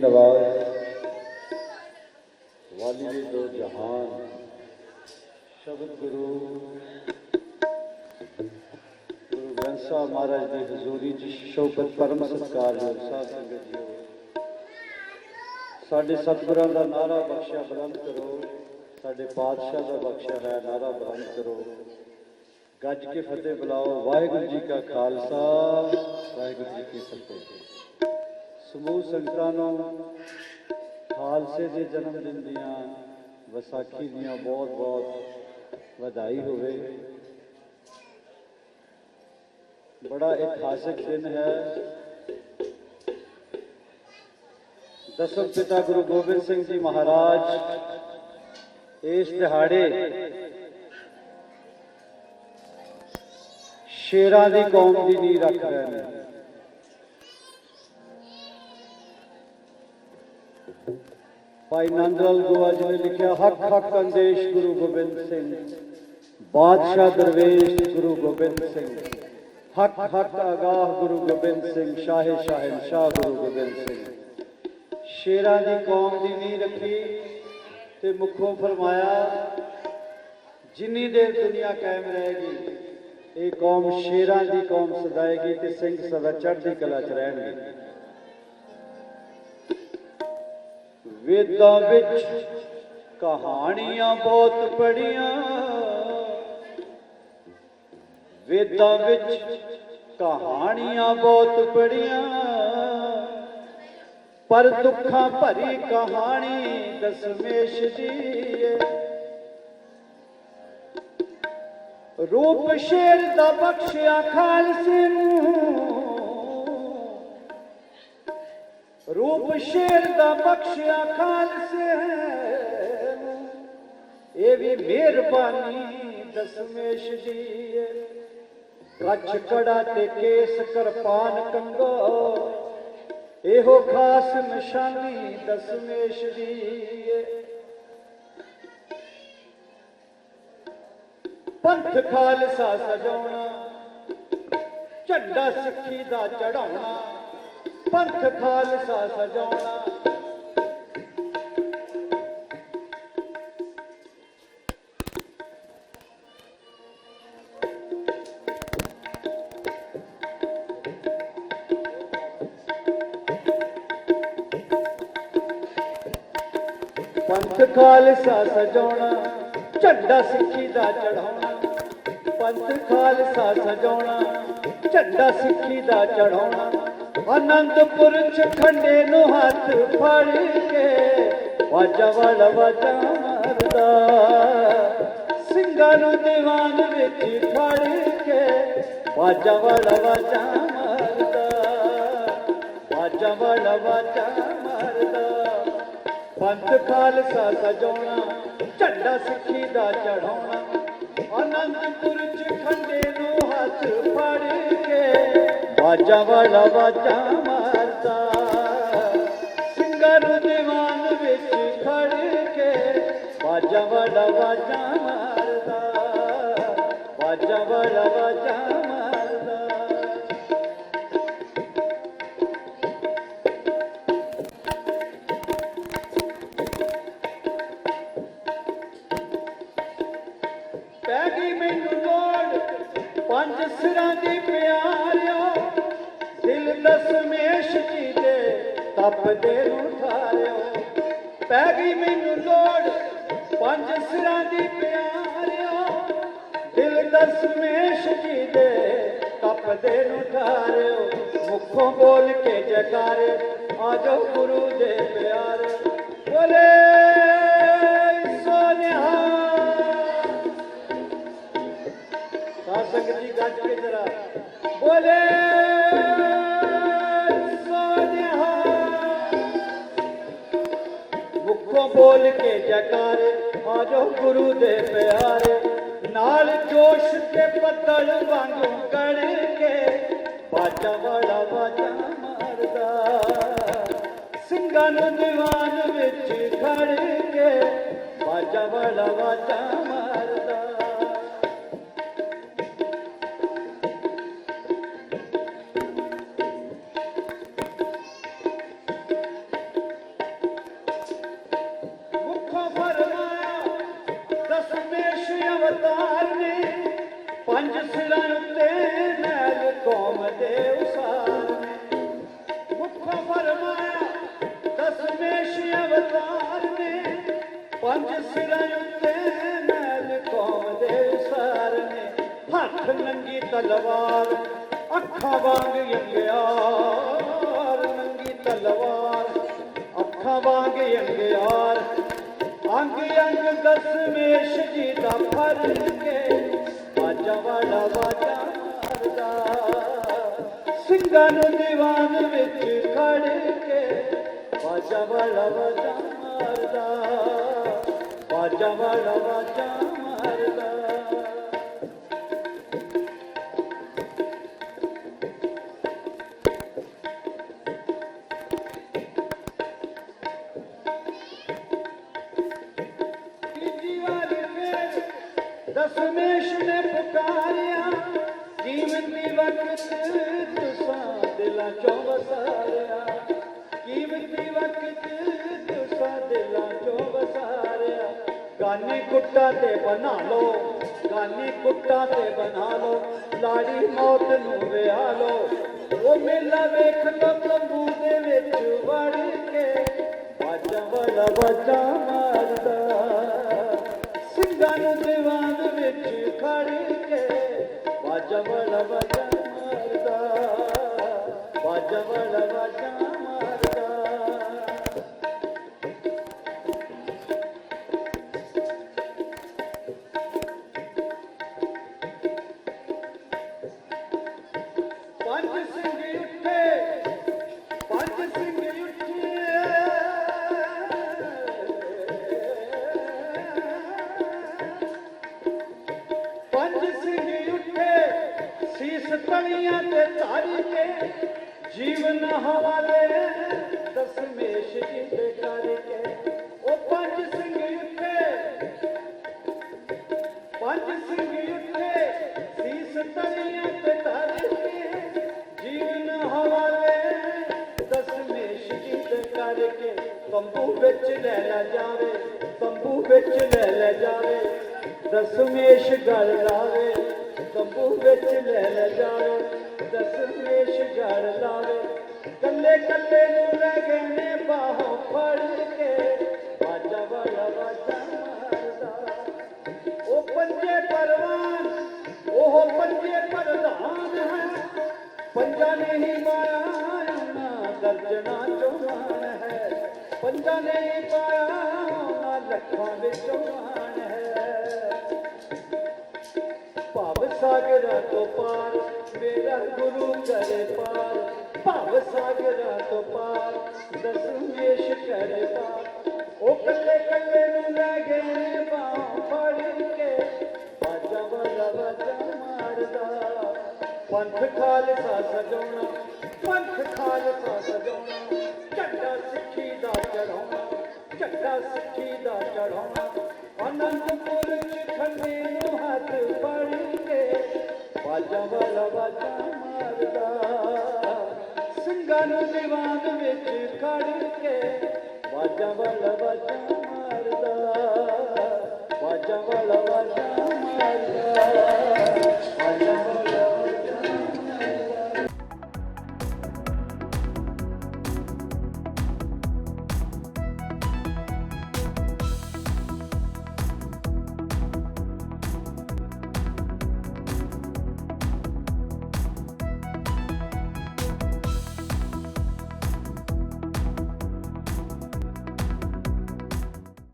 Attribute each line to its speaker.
Speaker 1: ਨਵਾਜ਼। ਵਾਲੀ ਦੋ ਜਹਾਨ। ਸ਼ਬਦ ਗੁਰੂ। ਗੁਰੂ ਗ੍ਰੰਥ ਸਾਹਿਬ ਮਹਾਰਾਜ ਦੀ ਹਜ਼ੂਰੀ ਚ ਸ਼ੋਭਤ ਪਰਮ ਸਤਿਕਾਰਯੋਗ ਸਾਧ ਸੰਗਤ ਜੀਓ ਸਾਡੇ ਸਤਿਗੁਰਾਂ ਦਾ ਨਾਰਾ ਬਖਸ਼ਿਆ ਬੁਲੰਦ ਕਰੋ। ਸਾਡੇ ਪਾਤਸ਼ਾਹ ਦਾ ਬਖਸ਼ਿਆ ਹੈ ਨਾਰਾ ਬੁਲੰਦ ਕਰੋ। ਗੱਜ ਕੇ ਫਤਿਹ ਬੁਲਾਓ। ਵਾਹਿਗੁਰੂ ਜੀ ਕਾ ਖਾਲਸਾ। ਵਾਹਿਗੁਰੂ ਜੀ ਕੀ ਫਤਿਹ। ਸਮੂਹ ਸੰਗਤਾਂ ਨੂੰ ਖਾਲਸੇ ਦੇ ਜਨਮ ਦਿਨ ਦੀਆਂ ਵਿਸਾਖੀ ਦੀਆਂ ਬਹੁਤ ਬਹੁਤ ਵਧਾਈ ਹੋਵੇ। ਬੜਾ ਇਤਿਹਾਸਕ ਦਿਨ ਹੈ। ਦਸਮ ਪਿਤਾ ਗੁਰੂ ਗੋਬਿੰਦ ਸਿੰਘ ਜੀ ਮਹਾਰਾਜ ਇਸ ਦਿਹਾੜੇ ਸ਼ੇਰਾਂ ਦੀ ਕੌਮ ਦੀ ਨੀਂਹ ਰੱਖ ਰਹੇ ਨੇ। ਭਾਈ ਨੰਦਲਾਲ ਗੋਆ ਜੀ ਨੇ ਲਿਖਿਆ, ਹੱਕ ਹੱਕ ਅੰਦੇਸ਼ ਗੁਰੂ ਗੋਬਿੰਦ ਸਿੰਘ। ਬਾਦਸ਼ਾਹ ਦਰਵੇਸ਼ ਗੁਰੂ ਗੋਬਿੰਦ ਸਿੰਘ। ਹੱਕ ਹੱਕ ਆਗਾਹ ਗੁਰੂ ਗੋਬਿੰਦ ਸਿੰਘ, ਸ਼ਾਹੇ ਸ਼ਾਹਨ ਸ਼ਾਹ ਗੁਰੂ ਗੋਬਿੰਦ ਸਿੰਘ। ਸ਼ੇਰਾਂ ਦੀ ਕੌਮ ਦੀ ਨੀਂਹ ਰੱਖੀ ਤੇ ਮੁੱਖੋਂ ਫਰਮਾਇਆ, ਜਿੰਨੀ ਦੇਰ ਦੁਨੀਆ ਕਾਇਮ ਰਹੇਗੀ, ਇਹ ਕੌਮ ਸ਼ੇਰਾਂ ਦੀ ਕੌਮ ਸਦਾਏਗੀ ਤੇ ਸਿੰਘ ਸਦਾ ਚੜ੍ਹਦੀ ਕਲਾ 'ਚ ਰਹਿਣਗੇ। ਵੇਦਾਂ ਵਿੱਚ ਕਹਾਣੀਆਂ ਬਹੁਤ ਪੜੀਆਂ ਵੇਦਾਂ ਵਿੱਚ ਕਹਾਣੀਆਂ ਬਹੁਤ ਪੜੀਆਂ ਪਰ ਦੁੱਖਾਂ ਭਰੀ ਕਹਾਣੀ ਦਸਮੇਸ਼ ਦੀ ਏ। ਰੂਪ ਸ਼ੇਰ ਦਾ ਬਖਸ਼ਿਆ ਖਾਲਸੇ ਨੂੰ। ਰੂਪ ਸ਼ੇਰ ਦਾ ਬਖਸ਼ਿਆ ਖਾਲਸੇ ਇਹ ਵੀ ਮਿਹਰਬਾਨੀ, ਦਸਮੇਸ਼ ਦੀ ਕੱਛ ਕੜਾ ਤੇ ਕੇਸ ਕਿਰਪਾਨ ਕੰਗੋ। ਇਹੋ ਖਾਸ ਨਿਸ਼ਾਨੀ, ਦਸਮੇਸ਼ ਦੀ ਪੰਥ ਖਾਲਸਾ ਸਜਾਉਣਾ, ਝੰਡਾ ਸਿੱਖੀ ਦਾ ਚੜਾਉਣਾ ਪੰਥ ਖਾਲਸਾ ਸਜਾਉਣਾ। ਪੰਥ ਖਾਲਸਾ ਸਜਾਉਣਾ, ਝੰਡਾ ਸਿੱਖੀ ਦਾ ਚੜਾਉਣਾ ਪੰਥ ਖਾਲਸਾ ਸਜਾਉਣਾ, ਝੰਡਾ ਸਿੱਖੀ ਦਾ ਚੜਾਉਣਾ ਅਨੰਦਪੁਰ ਚ ਖੰਡੇ ਨੂੰ ਹੱਥ ਫੜ ਕੇ ਵਾਜਾ ਵਾਲਾ ਵਾਜਾ ਮਾਰਦਾ। ਸਿੰਘਾਂ ਨੂੰ ਦੀਵਾਨ ਵਿੱਚ ਫੜ ਕੇ ਵਾਜਾ ਵਾਲਾ ਵਾਜਾ ਮਾਰਦਾ। ਵਾਜਾ ਵਾਲਾ ਵਾਜਾ ਮਾਰਦਾ। ਪੰਥ ਖਾਲਸਾ ਸਜਾਉਣਾ, ਝੰਡਾ ਸਿੱਖੀ ਦਾ ਚੜਾਉਣਾ ਕੇ ਬਾਜਾ ਵਾਲਾ ਬਾਜਾ ਮਾਰਦਾ। ਸਿੰਘਾਂ ਦੀਵਾਨ ਵਿੱਚ ਖੜ ਕੇ ਬਾਜਾ ਵਾਲਾ ਬਾਜਾ ਮਾਰਦਾ। ਬਾਜਾ ਵਾਲਾ ਬਾਜਾ ਮਾਰਦਾ। ਪੈ ਗਈ ਮੈਨੂੰ ਲੋੜ ਪੰਜ ਸਿਰਾਂ ਦੀ ਦਸਮੇਸ਼ ਜੀ ਦੇ ਤਪਦੇ ਨੂੰ ਠਾਰਿਓ ਪੈ ਗਈ ਮੈਨੂੰ ਲੋੜ ਪੰਜ ਸਿਰਾਂ ਦੀ ਪਿਆਰਿਓ। ਦਿਲ ਦਸਮੇਸ਼ ਜੀ ਦੇ ਤਪਦੇ ਨੂੰ ਠਾਰਿਓ ਮੁਖੋਂ ਬੋਲ ਕੇ ਜਕਾਰੇ ਆ ਜਾਓ ਗੁਰੂ ਦੇ ਪਿਆਰੇ। ਬੋਲੇ ਸੋਨਿਹਾ ਸਾਧ ਸੰਗਤ ਜੀ, ਗੱਜ ਕੇ ਜਰਾ। ਬੋਲੇ ਬੋਲ ਕੇ ਜਕਾਰੇ, ਆਜੋ ਗੁਰੂ ਦੇ ਪਿਆਰੇ। ਨਾਲ ਜੋਸ਼ ਤੇ ਬੱਦਲ ਵਾਂਗੂ ਕੜ ਕੇ ਬਾਜਾ ਵਾਲਾ ਬਾਜਾ ਮਾਰਦਾ। ਸਿੰਘਾਂ ਨੂੰ ਦੀਵਾਨ ਵਿੱਚ ਖੜ ਕੇ ਬਾਜਾ ਵਾਲਾ ਬਾਜਾ ਮਾਰਦਾ। ਪੰਜ ਸਿਰਾਂ ਉੱਤੇ ਮੈਲ ਕੌਮ ਦੇ ਸਰ ਨੇ। ਹੱਥ ਨੰਗੀ ਤਲਵਾਰ, ਅੱਖਾਂ ਵਾਂਗ ਅੰਗਿਆਰ। ਨੰਗੀ ਤਲਵਾਰ, ਅੱਖਾਂ ਵਾਂਗ ਅੰਗਿਆਰ। ਅੰਗ ਅੰਗ ਦਸਮੇਸ਼ ਜੀ ਦਾ ਫਰ ਕੇ, ਬਾਜਾ ਵਾਲਾ ਬਾਜਾ ਮਾਰਦਾ। ਸਿੰਘਾਂ ਨੂੰ ਦੀਵਾਨ ਵਿੱਚ ਖੜ ਕੇ, ਬਾਜਾ ਵਾਲਾ ਬਾਜਾ ਮਾਰਦਾ ਬਾਜਾ ਵਾਲਾ ਬਾਜਾ ਮਾਰਦਾ ਦਸਮੇਸ਼ ਨੇ ਪੁਕਾਰਿਆ ਕੀਮਤੀ ਵਕਤ ਤੁਸਾਂ ਦਿਲਾਂ ਚੋਂ ਵਸਾਰਿਆ ਕੀਮਤੀ ਵਕਤ ਗਾਨੀ ਕੁੱਟਾ ਤੇ ਬਣਾ ਲੋ ਗਾਨੀ ਕੁੱਟਾ ਤੇ ਬਣਾ ਲੋ ਲਾੜੀ ਮੌਤ ਨੂੰ ਵਿਆਹ ਲੋ ਉਹ ਮੇਲਾ ਵੇਖ ਲੋ ਤੰਬੂ ਦੇ ਵਿੱਚ ਵੜ ਕੇ ਬਾਜਾ ਵਾਲਾ ਬਾਜਾ ਮਾਰਦਾ। ਸਿੰਘਾਂ ਨੂੰ ਦੀਵਾਨ ਵਿੱਚ ਖੜ ਕੇ ਬਾਜਾ ਵਾਲਾ ਬਾਜਾ ਵਿੱਚ ਲੈ ਲੈ ਜਾਵੇ ਦਸਮੇਸ਼ ਗਲ ਲਾਵੇ, ਤੰਬੂ ਵਿੱਚ ਲੈ ਲੈ ਜਾਵੇ ਦਸਮੇਸ਼ ਗਲ ਲਾਵੇ। ਕੱਲੇ ਕੱਲੇ ਨੂੰ ਲੈ ਗਏ ਨੇ ਬਾਹੋਂ ਫੜ ਕੇ ਬਾਜਾ ਵਾਲਾ ਬਾਜਾ ਮਾਰਦਾ। ਉਹ ਪੰਜੇ ਪਰਵਾਨ, ਉਹ ਪੰਜੇ ਪ੍ਰਧਾਨ ਹੈ ਪੰਜਾ ਨਹੀਂ ਪਾਇਆ ਨਾ ਦਰਜਨਾ ਚੋਹਾਨ ਹੈ। ਪੰਜਾ ਨਹੀਂ ਪਾਇਆ ਲੱਖਾਂ ਵਿੱਚੋਂ ਮਾਨ ਹੈ। ਭਵ ਸਾਗਰਾਂ ਤੋਂ ਪਾਰ ਮੇਰਾ ਗੁਰੂ ਕਰੇ ਪਾਰ ਭਵ ਸਾਗਰਾਂ ਤੋਂ ਪਾਰ ਦਸਮੇਸ਼ ਕਰੇ ਪਾਰ ਉਹ ਕੱਲੇ ਕੱਲੇ ਨੂੰ ਲੈ ਗਏ ਨੇ ਬਾਹ ਫੜ ਕੇ। ਬਾਜਾ ਵਾਲਾ ਬਾਜਾ ਮਾਰਦਾ। ਪੰਥ ਖਾਲਸਾ ਸਜਾਉਣਾ, ਪੰਥ ਖਾਲਸਾ ਸਜਾਉਣਾ। ਦਾ ਸੱਚੀ ਦਾ ਚੜਾਉਣਾ ਅਨੰਦਪੁਰ ਚ ਖੰਡੇ ਨੂੰ ਹੱਥ ਫੜ ਕੇ ਵਾਜਾ ਵਾਲਾ ਵਾਜਾ ਮਾਰਦਾ ਸਿੰਘਾਂ ਨੂੰ ਦੀਵਾਨ ਵਿੱਚ ਖੜ ਕੇ ਵਾਜਾ ਵਾਲਾ ਵਾਜਾ ਮਾਰਦਾ ਵਾਜਾ ਵਾਲਾ ਵਾਜਾ ਮਾਰਦਾ ਵਾਜਾ